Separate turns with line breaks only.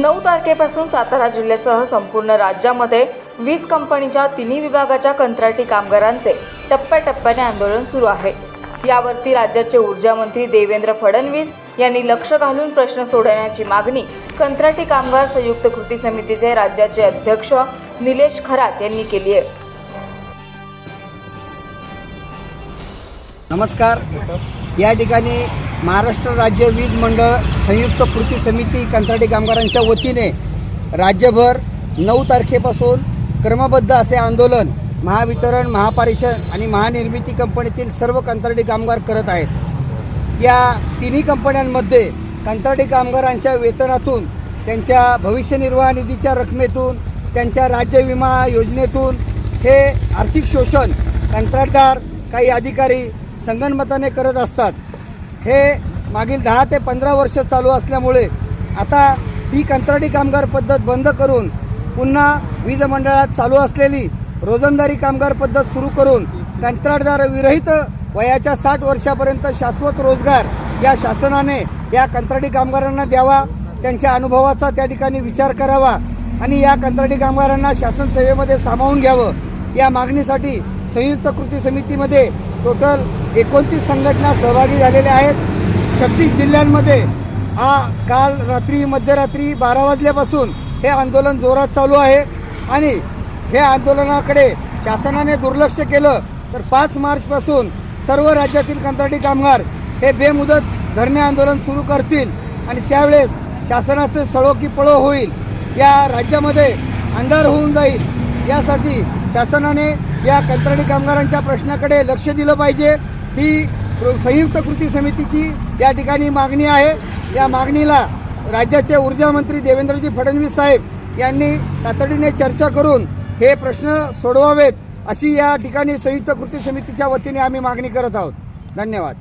नऊ तारखेपासून सातारा जिल्ह्यासह संपूर्ण राज्यामध्ये वीज कंपनीच्या तिन्ही विभागाच्या कंत्राटी कामगारांचे टप्प्याटप्प्याने आंदोलन सुरू आहे. यावरती राज्याचे ऊर्जामंत्री देवेंद्र फडणवीस यांनी लक्ष घालून प्रश्न सोडवण्याची मागणी कंत्राटी कामगार संयुक्त कृती समितीचे राज्याचे अध्यक्ष निलेश खरात यांनी केली आहे.
नमस्कार. या ठिकाणी महाराष्ट्र राज्य वीज मंडळ संयुक्त कृती समिती कंत्राटी कामगारांच्या वतीने राज्यभर नऊ तारखेपासून क्रमबद्ध असे आंदोलन महावितरण महापारिषद आणि महानिर्मिती कंपनीतील सर्व कंत्राटी कामगार करत आहेत. या तिन्ही कंपन्यांमध्ये कंत्राटी कामगारांच्या वेतनातून त्यांच्या भविष्य निर्वाह निधीच्या रकमेतून त्यांच्या राज्य विमा योजनेतून हे आर्थिक शोषण कंत्राटदार काही अधिकारी संगणमताने करत असतात. हे मागील दहा ते पंधरा वर्ष चालू असल्यामुळे आता ही कंत्राटी कामगार पद्धत बंद करून पुन्हा वीज मंडळात चालू असलेली रोजंदारी कामगार पद्धत सुरू करून कंत्राटदार विरहित वयाच्या साठ वर्षापर्यंत शाश्वत रोजगार या शासनाने या कंत्राटी कामगारांना द्यावा त्यांच्या अनुभवाचा त्या ठिकाणी विचार करावा आणि या कंत्राटी कामगारांना शासन सेवेमध्ये सामावून घ्यावं या मागणीसाठी संयुक्त कृती समितीमध्ये टोटल एकोणतीस संघटना सहभागी झालेल्या आहेत. छत्तीस जिल्ह्यांमध्ये आ काल रात्री मध्यरात्री बारा वाजल्यापासून हे आंदोलन जोरात चालू आहे. आणि हे आंदोलनाकडे शासनाने दुर्लक्ष केलं तर पाच मार्चपासून सर्व राज्यातील कंत्राटी कामगार हे बेमुदत धरणे आंदोलन सुरू करतील. आणि त्यावेळेस शासनाचे सळो की पळो होईल या राज्यामध्ये अंधार होऊन जाईल. यासाठी शासनाने या कंत्राटी कामगारांच्या प्रश्नाकडे लक्ष दिलं पाहिजे. ही संयुक्त कृती समितीची या ठिकाणी मागणी आहे. या मागणीला राज्याचे ऊर्जामंत्री देवेंद्रजी फडणवीस साहेब यांनी तातडीने चर्चा करून हे प्रश्न सोडवावेत अशी या ठिकाणी संयुक्त कृती समितीच्या वतीने आम्ही मागणी करत आहोत. धन्यवाद.